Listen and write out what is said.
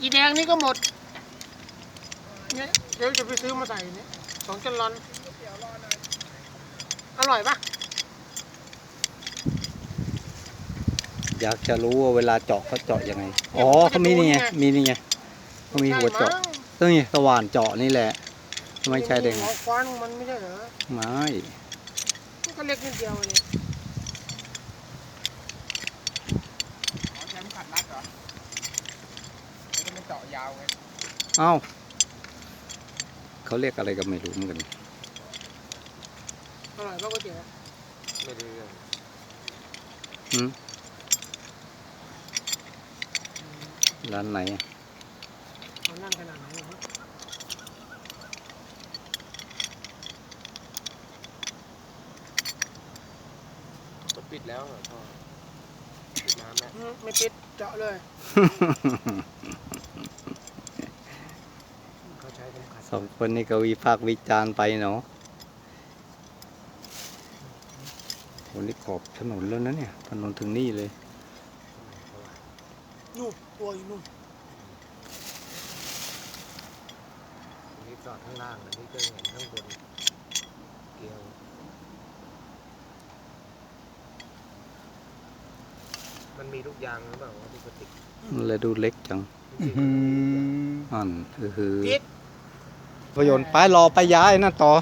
อีแดงนี่ก็หมดเนี่ยเดี๋ยวจะไปซื้อมาใส่เนี่ยสองแกลลอนอร่อยปะอยากจะรู้ว่าเวลาเจาะเขาเจาะยังไง อ๋อเขามีนี่ไง มีนี่ไงเขามีหัวเจาะใช่มั้งต้องนี่สว่านเจาะนี่แหละไม่ใช่เด้งหัวคว้านมันไม่ใช่เหรอ ไม่มันก็เล็กนิดเดียวเนี่ย อ๋อใช้ขัดรัดเหรอไม่ได้มันเจาะ ยาวไงเอ้าเขาเรียกอะไรก็ไม่รู้เหมือนกันอร่อยปะก๋วยเตี๋ยวไม่ได้เรื่องหืมร้านไหนอะเอานั่นขนาดไหนวะก็ปิดแล้วเหรอพ่อปิดน้ำแล้วอืมไม่ปิดเจาะเลย เขาใช้เข็มขัด สองคนนี้ก็วิพากษ์วิจารณ์ไปเนาะวันนี้ขอบถนนแล้วนะเนี่ย ถนนถึงนี่เลยนู่นตัวอยู่นู่นอันนี้จอดข้างล่างอันนี้ก็เห็นข้างบนเกลียวมันมีลูกยางหรือเปล่าวะที่กระติกมันเลยดูเล็กจังจริงๆมันมีลูกยางอันคือคือ ปิดปโยชน์ไปรอไปย้ายน่ะต่อ